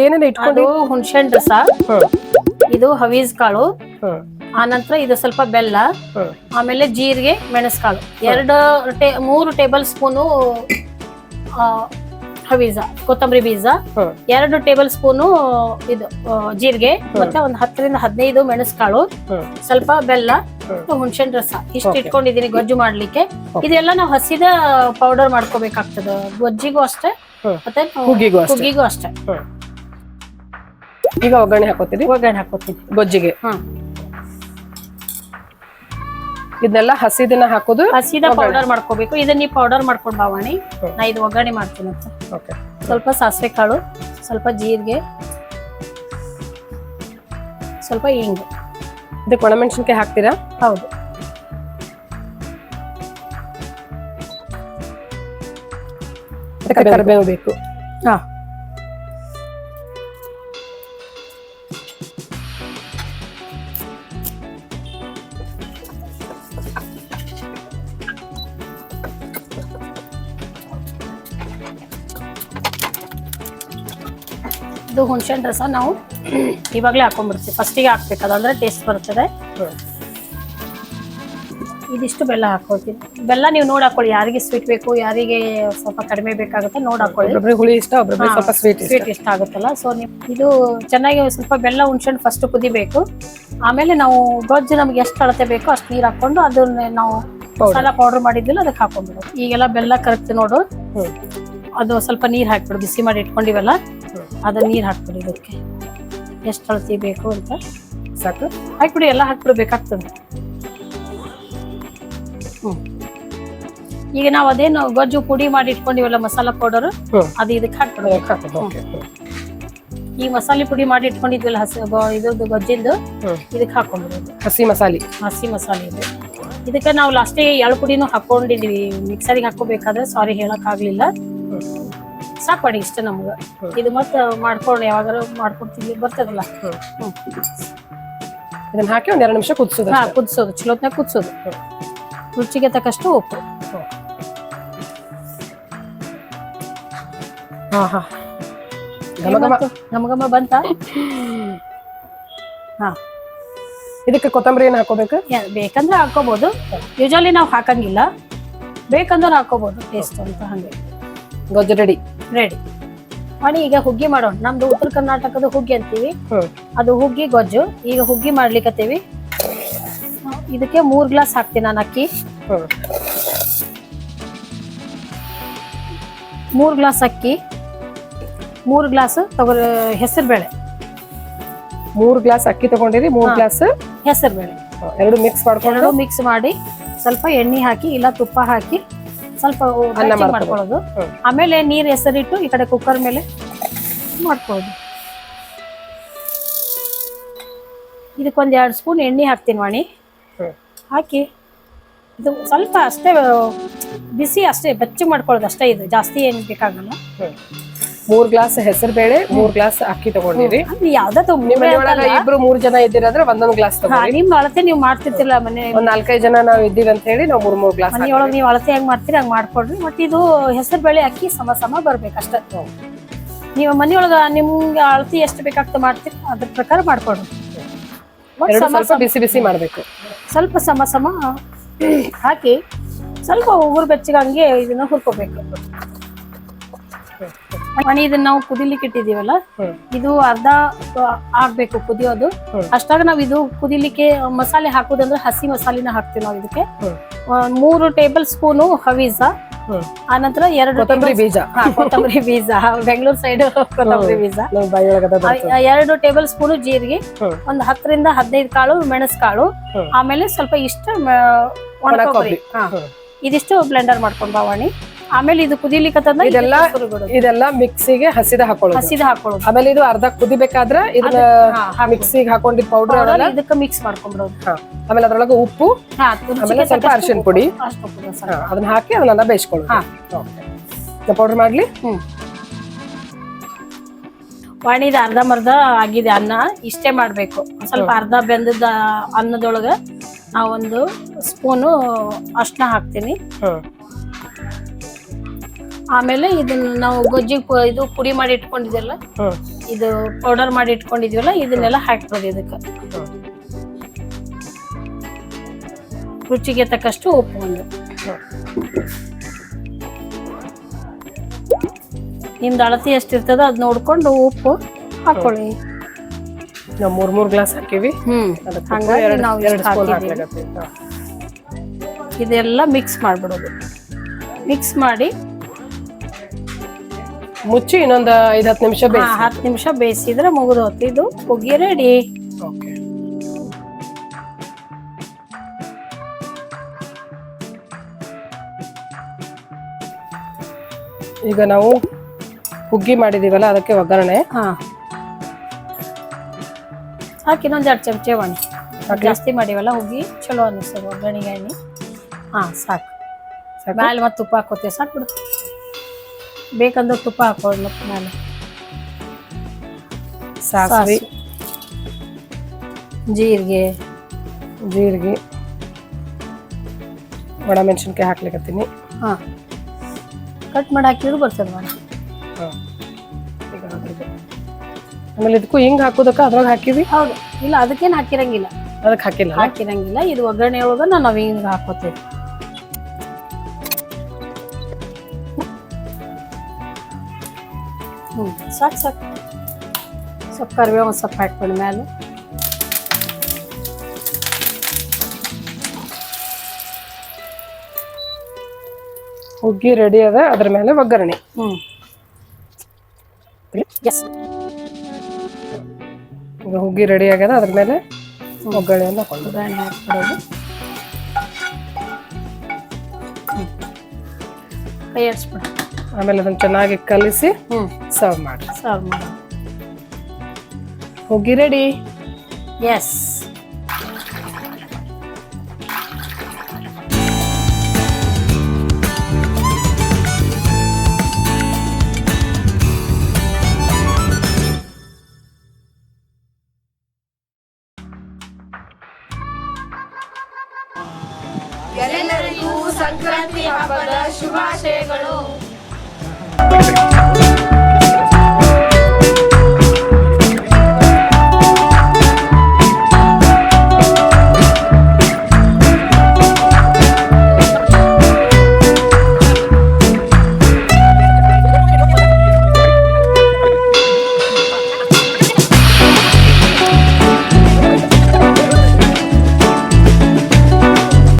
ಅದೇನೇನು ಇಟ್ಕೊಂಡು ಅದು ಹುಣಸೆಹಣ್ಣು ರಸ. ಇದು ಹವೀಸ್ ಕಾಳು. ಆನಂತರ ಇದು ಸ್ವಲ್ಪ ಬೆಲ್ಲ. ಆಮೇಲೆ ಜೀರಿಗೆ ಮೆಣಸ್ಕಾಳು. ಎರಡು ಟೇ ಮೂರು ಟೇಬಲ್ ಸ್ಪೂನು ಹವೀಸ ಕೊತ್ತಂಬರಿ ಬೀಜ. ಎರಡು ಟೇಬಲ್ ಸ್ಪೂನು ಇದು ಆ, ಜೀರಿಗೆ. ಮತ್ತೆ ಒಂದು ಹತ್ತರಿಂದ ಹದಿನೈದು ಮೆಣಸ್ಕಾಳು. ಸ್ವಲ್ಪ ಬೆಲ್ಲ. ಮತ್ತು ಹುಣಸೆಹಣ್ಣು ರಸ. ಇಷ್ಟು Okay. ಇಟ್ಕೊಂಡಿದೀನಿ ಗೊಜ್ಜು ಮಾಡ್ಲಿಕ್ಕೆ. ಇದೆಲ್ಲ ನಾವು ಹಸಿದ ಪೌಡರ್ ಮಾಡ್ಕೋಬೇಕಾಗ್ತದ. ಗೊಜ್ಜಿಗೂ ಅಷ್ಟೇ. ಮತ್ತೆ ಹುಗ್ಗಿಗೂ ಅಷ್ಟೇ. ಹುಗ್ಗಿಗೂ ಅಷ್ಟೇ. ಹ್ಮ್ ಈಗ ಒಗ್ಗರಣೆ ಹಾಕೋತೀರಿ? ಒಗ್ಗರಣೆ ಹಾಕೋತೀನಿ. ಗೊಜ್ಜಿಗೆ. ಹ್ಮ್. ಇದನ್ನೆಲ್ಲ ಹಸಿದನ್ನ ಹಾಕೋದು? ಹಸಿದ ಪೌಡರ್ ಮಾಡ್ಕೋಬೇಕು. ಇದನ್ನ ನೀವು ಪೌಡರ್ ಮಾಡ್ಕೊಂಡು ಬಾವಾಣಿ. ನಾ ಇದು ಒಗ್ಗರಣೆ ಮಾಡ್ತೀನಿ ಓಕೆ. ಸ್ವಲ್ಪ ಸಾಸಿವೆ ಕಾಳು ಸ್ವಲ್ಪ ಜೀರಿಗೆ ಸ್ವಲ್ಪ ಹಿಂಗು ಇದಕ್ಕೆ ಒಣಮೆಣಸಿನ್ಕಾಯಿ ಹಾಕ್ತೀರಾ? ಹೌದು. ಕರಿಬೇವು. ಬೇಕು ಹಾ. ಇದು ಹುಣಸೆಹಣ್ಣು ರಸ ನಾವು ಇವಾಗಲೇ ಹಾಕೊಂಡ್ಬಿಡ್ತೀವಿ. ಫಸ್ಟಿಗೆ ಹಾಕ್ಬೇಕು ಅದಂದ್ರೆ ಟೇಸ್ಟ್ ಬರ್ತದೆ. ಇದಿಷ್ಟು ಬೆಲ್ಲ ಹಾಕೊಳ್ತೀವಿ. ಬೆಲ್ಲ ನೀವು ನೋಡಿ ಹಾಕೊಳ್ಳಿ. ಯಾರಿಗೆ ಸ್ವೀಟ್ ಬೇಕು ಯಾರಿಗೆ ಸ್ವಲ್ಪ ಕಡಿಮೆ ಬೇಕಾಗುತ್ತೆ ನೋಡಿ ಹಾಕೊಳ್ಳಿ. ಒಬ್ಬೊಬ್ರಿಗೆ ಹುಳಿ ಇಷ್ಟ ಒಬ್ಬೊಬ್ರಿಗೆ ಸ್ವಲ್ಪ ಸ್ವೀಟ್ ಸ್ವೀಟ್ ಇಷ್ಟ ಆಗುತ್ತಲ್ಲ. ಸೊ ನೀವು ಇದು ಚೆನ್ನಾಗಿ ಸ್ವಲ್ಪ ಬೆಲ್ಲ ಹುಣ್ಸೆಹಣ್ಣು ಫಸ್ಟ್ ಕುದಿಬೇಕು. ಆಮೇಲೆ ನಾವು ಗೊಜ್ಜು ನಮ್ಗೆ ಎಷ್ಟು ಅಳತೆ ಬೇಕೋ ಅಷ್ಟು ನೀರು ಹಾಕೊಂಡು ಅದನ್ನ ನಾವು ಮಸಾಲ ಪೌಡರ್ ಮಾಡಿದ್ದಿಲ್ಲ ಅದಕ್ಕೆ ಹಾಕೊಂಡ್ಬಿಡೋದು. ಈಗೆಲ್ಲ ಬೆಲ್ಲ ಕರೆಕ್ಟ್ ನೋಡು. ಅದು ಸ್ವಲ್ಪ ನೀರು ಹಾಕ್ಬಿಡು. ಬಿಸಿ ಮಾಡಿ ಇಟ್ಕೊಂಡಿವಲ್ಲ. ಅದನ್ನ ನೀರು ಹಾಕ್ಬಿಡಿ ಇದಕ್ಕೆ. ಎಷ್ಟು ಅಳತಿ ಬೇಕು ಅಂತ. ಸಾಕು. ಹಾಕ್ಬಿಡಿ ಎಲ್ಲ ಹಾಕ್ಬಿಡ್ಬೇಕಾಗ್ತದೆ ಹ್ಞೂ ಈಗ ನಾವು ಅದೇನು ಗೊಜ್ಜು ಪುಡಿ ಮಾಡಿ ಇಟ್ಕೊಂಡಿವಲ್ಲ ಮಸಾಲ ಪೌಡರ್ ಅದು ಇದಕ್ಕೆ ಹಾಕ್ಬಿಡು. ಅದಕ್ಕೆ ಹಾಕೋದು ಓಕೆ ಈ ಮಸಾಲೆ ಪುಡಿ ಮಾಡಿ ಇಟ್ಕೊಂಡಿದ್ವಲ್ಲ ಹಸಿ ಇದ್ರದ್ದು ಗೊಜ್ಜಿಂದು ಇದಕ್ಕೆ ಹಾಕೊಂಡ್ಬಿಡೋದು ಹಸಿ ಮಸಾಲೆ. ಹಸಿ ಮಸಾಲೆ ಇದು. ಇದಕ್ಕೆ ನಾವು ಲಾಸ್ಟಿಗೆ ಎಳ್ಳು ಪುಡಿನೂ ಹಾಕೊಂಡಿದೀವಿ ಮಿಕ್ಸರಿಗೆ ಹಾಕೋಬೇಕಾದ್ರೆ ಸಾರಿ ಹೇಳಕ್ ಆಗ್ಲಿಲ್ಲ ಹ್ಮ್ ಸಾಕು ಮಾಡಿ ಇಷ್ಟ ನಮ್ಗ. ಇದು ಮತ್ತ ಮಾಡ್ಕೊಂಡು ಯಾವಾಗಾರು ಮಾಡ್ಕೊಡ್ತೀವಿ ಬರ್ತದಲ್ಲ? ಹ್ಮ್. ಇದನ್ನ ಹಾಕಿ ಒಂದ್ ಎರಡು ನಿಮಿಷ ಕುದಿಸೋದು ಹಾ ಕುದಿಸೋದು ಚಲೋತ್ನಾಗ ಕುದಿಸೋದು. ರುಚಿಗೆ ತಕ್ಕಷ್ಟು ಉಪ್ಪು. ಹಾ ಹಾ. ಬಂತ? ಹಾ. ಇದಕ್ಕೆ ಕೊತ್ತಂಬರಿ ಏನು ಹಾಕೋಬೇಕು? ಬೇಕಂದ್ರೆ ಹಾಕೋಬಹುದು ಯೂಶಲಿ ನಾವು ಹಾಕಂಗಿಲ್ಲ. ಬೇಕಂದ್ರೆ ಹಾಕೋಬಹುದು ಟೇಸ್ಟ್ ಅಂತ ಹಂಗೆ. ಗೊಜ್ಜು ರೆಡಿ ರೆಡಿ ಮಾಡಿ ಈಗ ಹುಗ್ಗಿ ಮಾಡೋಣ. ನಮ್ದು ಉತ್ತರ ಕರ್ನಾಟಕದ ಹುಗ್ಗಿ ಅಂತೀವಿ. ಅದು ಹುಗ್ಗಿ ಗೊಜ್ಜು ಈಗ ಹುಗ್ಗಿ ಮಾಡ್ಲಿಕ್ಕತ್ತೀವಿ ಇದಕ್ಕೆ ಮೂರ್ ಗ್ಲಾಸ್ ಹಾಕ್ತೀನಿ ನಾನು ಅಕ್ಕಿ. ಮೂರ್ ಗ್ಲಾಸ್ ಅಕ್ಕಿ. ಮೂರ್ ಗ್ಲಾಸ್ ತಗೋ ಹೆಸರು ಬೇಳೆ. ಮೂರ್ ಗ್ಲಾಸ್ ಅಕ್ಕಿ ತಗೊಂಡಿರಿ ಮೂರ್ ಗ್ಲಾಸ್ ಹೆಸರು ಬೇಳೆ. ಎರಡು ಮಿಕ್ಸ್ ಮಾಡ್ಕೊಂಡು. ಮಿಕ್ಸ್ ಮಾಡಿ ಸ್ವಲ್ಪ ಎಣ್ಣೆ ಹಾಕಿ ಇಲ್ಲ ತುಪ್ಪ ಹಾಕಿ ಸ್ವಲ್ಪ ಮಾಡ್ಕೊಳ್ಳೋದು. ಆಮೇಲೆ ನೀರ್ ಹೆಸರಿಟ್ಟು ಈ ಕಡೆ ಕುಕ್ಕರ್ ಮೇಲೆ ಮಾಡ್ಕೊಳ್ಳೋದು. ಇದಕ್ಕೊಂದ್ ಎರಡು ಸ್ಪೂನ್ ಎಣ್ಣೆ ಹಾಕ್ತೀನಿ ವಾಣಿ. ಹಾಕಿ ಇದು ಸ್ವಲ್ಪ ಅಷ್ಟೇ ಬಿಸಿ ಅಷ್ಟೇ ಬೆಚ್ಚಗೆ ಮಾಡ್ಕೊಳ್ಳೋದು ಅಷ್ಟೇ ಇದು. ಜಾಸ್ತಿ ಏನು ಬೇಕಾಗಲ್ಲ. ಮೂರ್ ಗ್ಲಾಸ್ ಹೆಸರು ಬೇಳೆ ಮೂರ್ ಗ್ಲಾಸ್ ಅಕ್ಕಿ ತಗೊಂಡಿರಿ. ಅಂದ್ರೆ ಯಾವ್ದೋ ಇಬ್ರು ಮೂರ್ ಜನ ಇದ್ದೀರಂದ್ರೆ ಒಂದೊಂದ್ ಗ್ಲಾಸ್ ತಗೊಂಡಿ ನಿಮ್ ಅಳತೆ ನೀವು ಮಾಡ್ತಿರ್ತಿಲ್ಲ ಮನೆ. ಒಂದ್ ನಾಲ್ಕೈದು ಜನ ನಾವ್ ಇದ್ದೀವಿ ಅಂತ ಹೇಳಿ ನಾವ್ ಮೂರ್ ಮೂರ್ ಗ್ಲಾಸ್ ಮನೆಯೊಳಗೆ ನೀವು ಅಳತೆ ಹೆಂಗ್ ಮಾಡ್ತೀರಿ ಹಂಗ್ ಮಾಡ್ಕೊಡ್ರಿ. ಮತ್ತೆ ಇದು ಹೆಸರು ಬೇಳೆ ಅಕ್ಕಿ ಸಮ ಸಮ ಬರ್ಬೇಕಷ್ಟೇ ನೀವು ಮನೆಯೊಳಗ ನಿಮ್ಗೆ ಅಳತಿ ಎಷ್ಟು ಬೇಕಾಗ್ತದೆ ಮಾಡ್ತೀರಿ ಅದ್ರ ಪ್ರಕಾರ ಮಾಡ್ಕೊಡ್ರಿ. ಸ್ವಲ್ಪ ಬಿಸಿ ಬಿಸಿ ಮಾಡ್ಬೇಕು. ಸ್ವಲ್ಪ ಸಮ ಸಮ ಹಾಕಿ ಸ್ವಲ್ಪ ಉಗುರು ಬೆಚ್ಚಗೆ ಹಂಗೆ ಇದನ್ನ ಹುರ್ಕೋಬೇಕು. ಮಣಿ ಇದನ್ನ ನಾವು ಕುದಿಲಿಕ್ಕೆ ಇಟ್ಟಿದೀವಲ್ಲ ಇದು ಅರ್ಧ ಆಗ್ಬೇಕು ಕುದಿಯೋದು. ಅಷ್ಟಾಗ ನಾವು ಇದು ಕುದಿಲಿಕ್ಕೆ ಮಸಾಲೆ ಹಾಕೋದಂದ್ರೆ ಹಸಿ ಮಸಾಲಿನ ಹಾಕ್ತೀವಿ ನಾವು ಇದಕ್ಕೆ. ಮೂರು ಟೇಬಲ್ ಸ್ಪೂನು ಹವೀಸ ಆನಂತರ ಎರಡು ಕೊತ್ತಂಬರಿ ಬೀಜ. ಕೊತ್ತಂಬರಿ ಬೀಜ. ಬೆಂಗಳೂರು ಸೈಡ್ ಕೊತ್ತಂಬರಿ ಬೀಜ. ಎರಡು ಟೇಬಲ್ ಸ್ಪೂನ್ ಜೀರಿಗೆ ಒಂದು ಹತ್ತರಿಂದ ಹದಿನೈದು ಕಾಳು ಮೆಣಸ್ಕಾಳು ಆಮೇಲೆ ಸ್ವಲ್ಪ ಇಷ್ಟ ಒಣ ಕೊಬ್ಬರಿ. ಇದಿಷ್ಟು ಬ್ಲೆಂಡರ್ ಮಾಡ್ಕೊಂಡ್ ಬಾವಾಣಿ. ಆಮೇಲೆ ಇದು ಕುದಿಲಿಕ್ಕೆ ಇದೆಲ್ಲ ಇದೆಲ್ಲ ಮಿಕ್ಸಿಗೆ ಹಸಿದ ಹಾಕೊಳ್ಳೋದು. ಹಸಿದ ಹಾಕೊಳ್ಳೋದು. ಆಮೇಲೆ ಇದು ಅರ್ಧ ಕುದಿಬೇಕಾದ್ರೆ ಇದನ್ನ ಮಿಕ್ಸಿಗೆ ಹಾಕೊಂಡಿದ್ ಪೌಡರ್ ಇದಕ್ಕೆ ಮಿಕ್ಸ್ ಮಾಡ್ಕೊಂಡ್ಬಿಡೋದು. ಆಮೇಲೆ ಅದ್ರೊಳಗೆ ಉಪ್ಪು ಆಮೇಲೆ ಸ್ವಲ್ಪ ಅರಿಶಿನ ಪುಡಿ. ಅದನ್ನ ಹಾಕಿ ಅದನ್ನೆಲ್ಲ ಬೇಯಿಸ್ಕೊಳ್ಳೋದು. ಪೌಡರ್ ಮಾಡ್ಲಿ? ವಾಣಿದ ಅರ್ಧ ಮರ್ಧ ಆಗಿದೆ ಅನ್ನ ಇಷ್ಟೇ ಮಾಡ್ಬೇಕು. ಸ್ವಲ್ಪ ಅರ್ಧ ಬೆಂದದ ಅನ್ನದೊಳಗ ನಾವೊಂದು ಸ್ಪೂನು ಅಷ್ಟನ್ನ ಹಾಕ್ತೀನಿ. ಆಮೇಲೆ ಇದನ್ನ ನಾವು ಗೊಜ್ಜಿ ಪು- ಇದು ಪುಡಿ ಮಾಡಿ ಇಟ್ಕೊಂಡಿದ್ದೆಲ್ಲ ಹ್ಮ್ ಇದು ಪೌಡರ್ ಮಾಡಿ ಇಟ್ಕೊಂಡಿದೀವಲ್ಲ ಇದನ್ನೆಲ್ಲ ಹಾಕ್ಬೋದು ಇದಕ್ಕೆ. ರುಚಿಗೆ ತಕ್ಕಷ್ಟು ಉಪ್ಪು ಒಂದು. ನಿಮ್ದು ಅಳತಿ ಎಷ್ಟಿರ್ತದೋ ಅದ್ ನೋಡ್ಕೊಂಡು ಉಪ್ಪು ಹಾಕೊಳ್ಳಿ. ನಾವು ಮೂರ್ ಮೂರ್ ಗ್ಲಾಸ್ ಹಾಕಿವಿ. ಹ್ಮ್. ಅದಕ್ಕೆ ಹಂಗಾಗಿ ಎರಡು ನಾವು ಎರಡು ಇಷ್ಟು ಸ್ಪೂನ್ ಹಾಕಿದ್ದೀವಿ. ಹಾಕ್ಲಾಗತ್ತೆ. ಇದೆಲ್ಲ ಮಿಕ್ಸ್ ಮಾಡ್ಬಿಡೋದು. ಮಿಕ್ಸ್ ಮಾಡಿ ಮುಚ್ಚಿ ಇನ್ನೊಂದು ಐದ್ ಹತ್ತು ನಿಮಿಷ ಬೇಯಿಸಿ. ಹತ್ತು ನಿಮಿಷ ಬೇಯಿಸಿದ್ರೆ ಮುಗಿದು ಹೊತ್ತಿದ್ದು ಇದು ಹುಗ್ಗಿ ರೆಡಿ ಓಕೆ ಈಗ ನಾವು ಹುಗ್ಗಿ ಮಾಡಿದೀವಲ್ಲ ಅದಕ್ಕೆ ಒಗ್ಗರಣೆ. ಹಾ. ಸಾಕು ಇನ್ನೊಂದು ಎರಡು ಚಮಚೆ ಒಣ ಜಾಸ್ತಿ ಮಾಡಿವಲ್ಲ ಹುಗ್ಗಿ ಚಲೋ ಅನ್ನಿಸ್ತದೆ ಒಗ್ಗರಣೆಗೆ. ಎಣ್ಣೆ ಹಾ ಸಾಕು. ಸಾಕು? ಮ್ಯಾಲೆ ಮತ್ತೆ ತುಪ್ಪ ಹಾಕೋತೀವಿ ಸಾಕು ಬಿಡು ಬೇಕಂದ್ರೆ ತುಪ್ಪ ಹಾಕೋದು ಮತ್ತೆ ಮೇಲೆ ಸಾಸಿವೆ. ಜೀರಿಗೆ. ಜೀರಿಗೆ. ಒಣಮೆಣಸಿನ್ಕಾಯಿ ಹಾಕ್ಲಿಕತ್ತೀನಿ ಹಾ. ಕಟ್ ಮಾಡಿ ಹಾಕಿದ್ರು ಬರ್ತದೆ ಮೇಡಮ್ ಹಾ. ಈಗ ಹಾಕಿದೆ ಆಮೇಲೆ ಇದಕ್ಕೂ ಹಿಂಗ್ ಹಾಕೋದಕ್ಕೆ? ಅದ್ರಾಗ ಹಾಕಿವಿ ಹೌದು. ಇಲ್ಲ ಅದಕ್ಕೇನು ಹಾಕಿರಂಗಿಲ್ಲ. ಅದಕ್ಕೆ ಹಾಕಿಲ್ಲ ಹಾಕಿರಂಗಿಲ್ಲ. ಇದು ಒಗ್ಗರಣೆ ಒಳಗೆ ನಾವು ಹಿಂಗೆ ಹಾಕೋತೀವಿ. ಸಾಕು ಸಾಕು ಸ್ವಲ್ಪ ಕರಿಬೇವು ಒಂದು ಸ್ವಲ್ಪ ಹಾಕ್ಬಿಡಿ ಮೇಲೆ ಹುಗ್ಗಿ ರೆಡಿ ಅದ ಅದ್ರ ಮೇಲೆ ಒಗ್ಗರಣೆ ಹ್ಞೂ ಎಸ್ ಈಗ ಹುಗ್ಗಿ ರೆಡಿ ಆಗ್ಯದ ಅದ್ರ ಮೇಲೆ ಒಗ್ಗರಣೆಯನ್ನು ಹಾಕೊಂಡು ಒಗ್ಗರಣೆ ಹಾಕ್ಬಿಡೋದು ಹ್ಞೂ ಕೈ ಆಡಿಸ್ಬಿಡಿ ಆಮೇಲೆ ಅದನ್ನ ಚೆನ್ನಾಗಿ ಕಲಿಸಿ ಹ್ಞೂ ಸರ್ವ್ ಮಾಡಿ. ಸರ್ವ್ ಮಾಡಿ. ಹೋಗಿ ರೆಡಿ ಎಸ್ ಎಲ್ಲರಿಗೂ ಸಂಕ್ರಾಂತಿ ಹಬ್ಬದ ಶುಭಾಶಯಗಳು.